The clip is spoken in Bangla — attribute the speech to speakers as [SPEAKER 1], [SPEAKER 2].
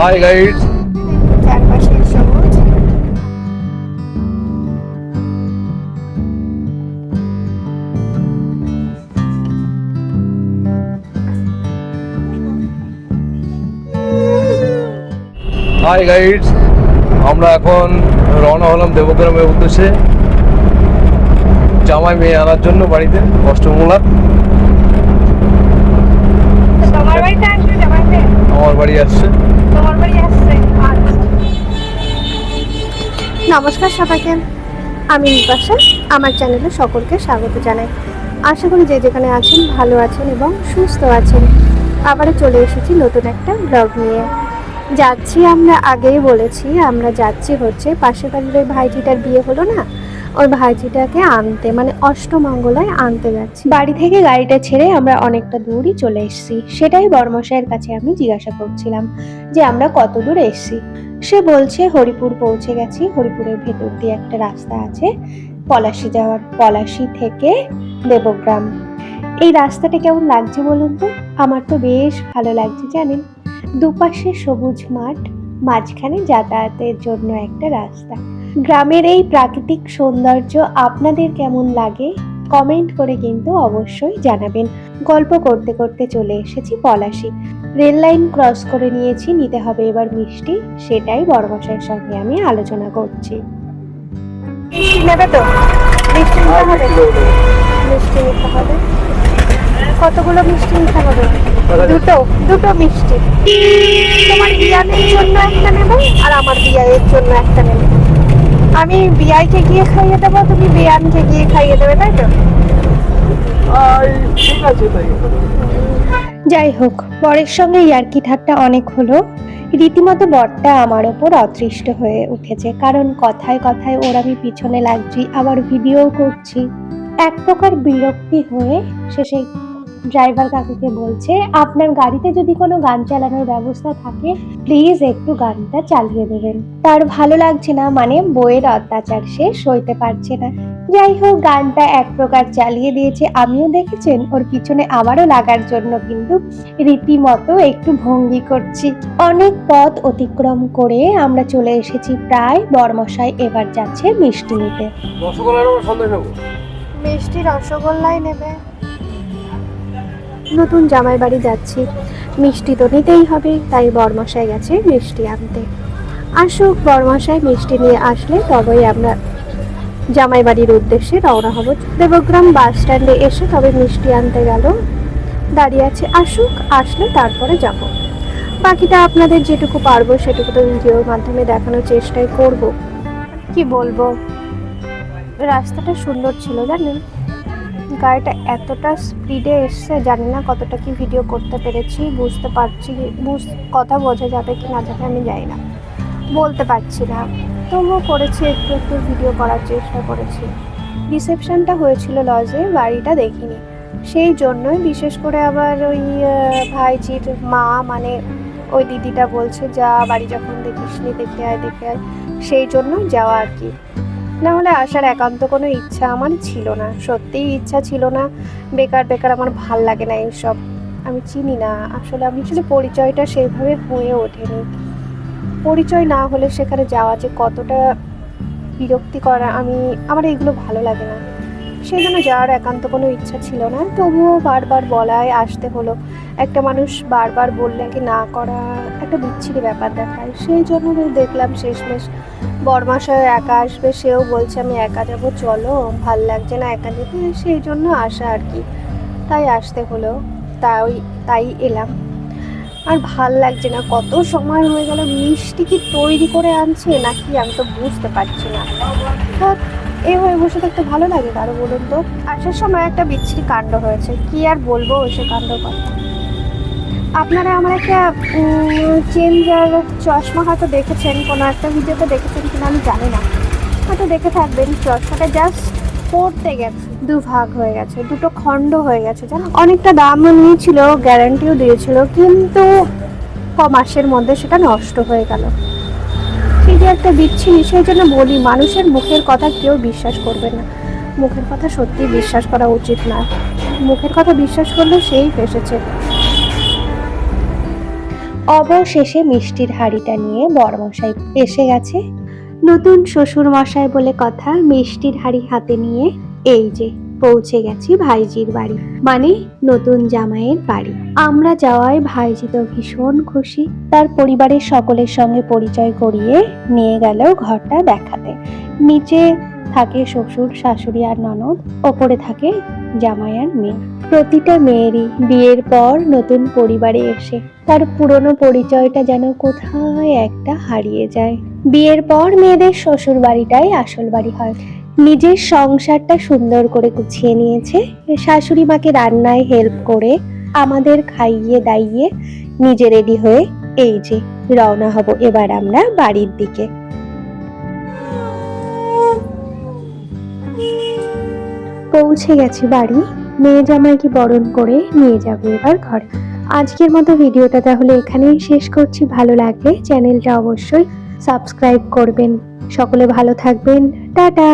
[SPEAKER 1] হাই গাইড হাই গাইড আমরা এখন রওনা হলাম দেবগ্রামের উদ্দেশ্যে। জামাই মেয়ে আনার জন্য বাড়িতে অষ্টমূলা আমার বাড়ি আসছে।
[SPEAKER 2] নমস্কার সবাইকে। আমি বিপাশা আমার চ্যানেলে সকলকে স্বাগত জানাই। আশা করি যে যেখানে আছেন ভালো আছেন এবং সুস্থ আছেন। আবারও চলে এসেছি নতুন একটা ব্লগ নিয়ে। যাচ্ছি আমরা আগেই বলেছি, আমরা যাচ্ছি হচ্ছে পাশের বাড়ির ওই ভাইটিটার বিয়ে হলো না? ওই ভাইজিটাকে আনতে মানে অষ্টমঙ্গলায় আনতে যাচ্ছি। বাড়ি থেকে গাড়িটা ছেড়ে আমরা অনেকটা দূরই চলে এসেছি। সেটাই বর্মশাইয়ের কাছে আমি জিজ্ঞাসা করছিলাম যে আমরা কত দূর এসেছি। সে বলছে, হরিপুর পৌঁছে গেছি। হরিপুরের ভেতর দিয়ে একটা রাস্তা আছে, পলাশি যাওয়ার, পলাশি থেকে দেবগ্রাম। এই রাস্তাটা কেমন লাগছে বলুন তো? আমার তো বেশ ভালো লাগছে, জানেন? দুপাশে সবুজ মাঠ, মাঝখানে যাতায়াতের জন্য একটা রাস্তা। গ্রামের এই প্রাকৃতিক সৌন্দর্য আপনাদের কেমন লাগে? কমেন্ট করে কিন্তু অবশ্যই জানাবেন। গল্প করতে করতে চলে এসেছি পলাশি। রেল লাইন ক্রস করে নিয়েছি নিতে হবে এবার মিষ্টি সেটাই বড়মশাইয়ের সঙ্গে আমি আলোচনা করছি। মিষ্টি নেবে তো? মিষ্টি হবে? মিষ্টি নিতে হবে। কতগুলো মিষ্টি নিতে হবে? দুটো দুটো মিষ্টি। তোমার বিয়ানের জন্য একটা নেব আর আমার বিয়ায়ের জন্য একটা নেব। আমি বিয়াইকে গিয়ে খাইয়ে দেবো তুমি বিয়ানকে গিয়ে খাইয়ে দেবে তাই তো?
[SPEAKER 1] ঠিক আছে তাই
[SPEAKER 2] যাই হোক বরের সঙ্গে ইয়ার্কি ঠাট্টা অনেক হলো। রীতিমতো বরটা আমার ওপর অতৃষ্ট হয়ে উঠেছে কারণ কথায় কথায় ওর আমি পিছনে লাগছি আবার ভিডিও করছি। এক প্রকার বিরক্তি হয়ে শেষে ড্রাইভার কাকুকে বলছে আপনার গাড়িতে যদি কোনো গান চালানোর ব্যবস্থা থাকে প্লিজ একটু গানটা চালিয়ে দেবেন। তার ভালো লাগছে না মানে বইয়ের অত্যাচার সে সইতে পারছে না। যাই হোক গানটা এক প্রকার চালিয়ে দিয়েছে। আমিও দেখেছেন ওর পিছনে আবারও লাগার জন্য কিন্তু রীতিমতো একটু ভঙ্গি করছি। অনেক পথ অতিক্রম করে আমরা চলে এসেছি প্রায় বর্মশাই এবার যাচ্ছে মিষ্টি নিতে। মিষ্টি রসগোল্লাই নেবে। নতুন জামাই বাড়ি যাচ্ছি। মিষ্টি তো নিতেই হবে, তাই বরমশাই গেছে মিষ্টি আনতে। আসুক বরমশাই, মিষ্টি নিয়ে আসলে তবেই আমরা জামাই বাড়ির উদ্দেশ্যে রওনা হব। দেবগ্রাম বাস স্ট্যান্ডে এসে তবে মিষ্টি আনতে গেল। দাঁড়িয়ে আছে, আসুক, আসলে তারপরে যাব। বাকিটা আপনাদের যেটুকু পারব, সেটুকু তো ভিডিওর মাধ্যমে দেখানোর চেষ্টাই করব। কি বলব? রাস্তাটা সুন্দর ছিল জানেন? গাড়িটা এতটা স্পিডে এসছে, জানি না কতটা কি ভিডিও করতে পেরেছি, বুঝতে পারছি বুঝ, কথা বোঝা যাবে কি না যাবে আমি জানি না। বলতে পারছি না। তবুও করেছি একটু একটু ভিডিও করার চেষ্টা করেছি। রিসেপশনটা হয়েছিল লজে বাড়িটা দেখিনি। সেই জন্যই বিশেষ করে আবার ওই ভাইজির মা মানে ওই দিদিটা বলছে, যা বাড়ি যখন দেখিসনি, দেখে আয় দেখে আয়। সেই জন্যই যাওয়া আর কি। না হলে আসার একান্ত কোনো ইচ্ছা আমার ছিল না। সত্যিই ইচ্ছা ছিল না। বেকার বেকার আমার ভালো লাগে না এইসব। আমি চিনি না। আসলে আমি আসলে পরিচয়টা সেভাবে হয়ে ওঠেনি। পরিচয় না হলে সেখানে যাওয়া যে কতটা বিরক্তি করা আমি, আমার এগুলো ভালো লাগে না। সেই জন্য যাওয়ার একান্ত কোনো ইচ্ছা ছিল না, তবুও বারবার বলায় আসতে হলো। একটা মানুষ বারবার বললে কি না করা একটা বিচ্ছিরি ব্যাপার দেখায়। সেই জন্য দেখলাম শেষমেশ বরমাশয় একা আসবে, সেও বলছে, আমি একা যাব, চলো, ভালো লাগছে না একা যেতে। সেই জন্য আসা আর কি। তাই আসতে হলো, তাই তাই এলাম। আর ভালো লাগছে না, কত সময় হয়ে গেল মিষ্টি কি তৈরি করে আনছে নাকি আমি তো বুঝতে পারছি না। এভাবে বসে তো থাকতে ভালো লাগে কারও বলুন তো? আসার সময় একটা বিচ্ছিরি কাণ্ড হয়েছে, কি আর বলব সে কাণ্ড কথা। আপনারা আমার একটা চেঞ্জার চশমা হয়তো দেখেছেন, কোনো একটা ভিডিওতে দেখেছেন কিনা আমি জানি না। হয়তো দেখে থাকবেন, চশমাটা জাস্ট পড়তে গেছে দু ভাগ হয়ে গেছে, দুটো খণ্ড হয়ে গেছে, জানো? অনেকটা দাম নিয়েছিল গ্যারান্টিও দিয়েছিল, কিন্তু ক মাসের মধ্যে সেটা নষ্ট হয়ে গেল। সেই যে একটা বিচ্ছিরি, সেই জন্য বলি, মানুষের মুখের কথা কেউ বিশ্বাস করবে না। মুখের কথা সত্যি বিশ্বাস করা উচিত না। মুখের কথা বিশ্বাস করলে সেই ফেসেছে।
[SPEAKER 3] অবশেষে মিষ্টির হাড়িটা নিয়ে বড়মশাই এসে গেছে। নতুন শ্বশুর মশাই বলে কথা মিষ্টির হাড়ি হাতে নিয়ে এই যে পৌঁছে গেছি ভাইজির বাড়ি মানে নতুন জামাইয়ের বাড়ি। আমরা যাওয়ায় ভাইজি তো ভীষণ খুশি, তার পরিবারের সকলের সঙ্গে পরিচয় করিয়ে নিয়ে গেল ঘরটা দেখাতে। নিচে থাকে শ্বশুর, শাশুড়ি আর ননদ, ওপরে থাকে জামাই আর মেয়ে। প্রতিটা মেয়েরই বিয়ের পর নতুন পরিবারে এসে তার পুরনো পরিচয়টা যেন কোথায় একটা হারিয়ে যায়। বিয়ের পর মেয়েদের শ্বশুর বাড়িটাই আসল বাড়ি হয়। নিজের সংসারটা সুন্দর করে গুছিয়ে নিয়েছে। শাশুড়ি মাকে রান্নায় হেল্প করে, আমাদের খাইয়ে দাইয়ে নিজে রেডি হয়ে এই যে রওনা হব এবার আমরা বাড়ির দিকে। পৌঁছে গেছি বাড়ি। মেয়ে জামাইকে বরণ করে নিয়ে যাব এবার ঘরে। আজকের মতো ভিডিওটা তাহলে এখানেই শেষ করছি। ভালো লাগলে চ্যানেলটা অবশ্যই সাবস্ক্রাইব করবেন। সকলে ভালো থাকবেন। টাটা!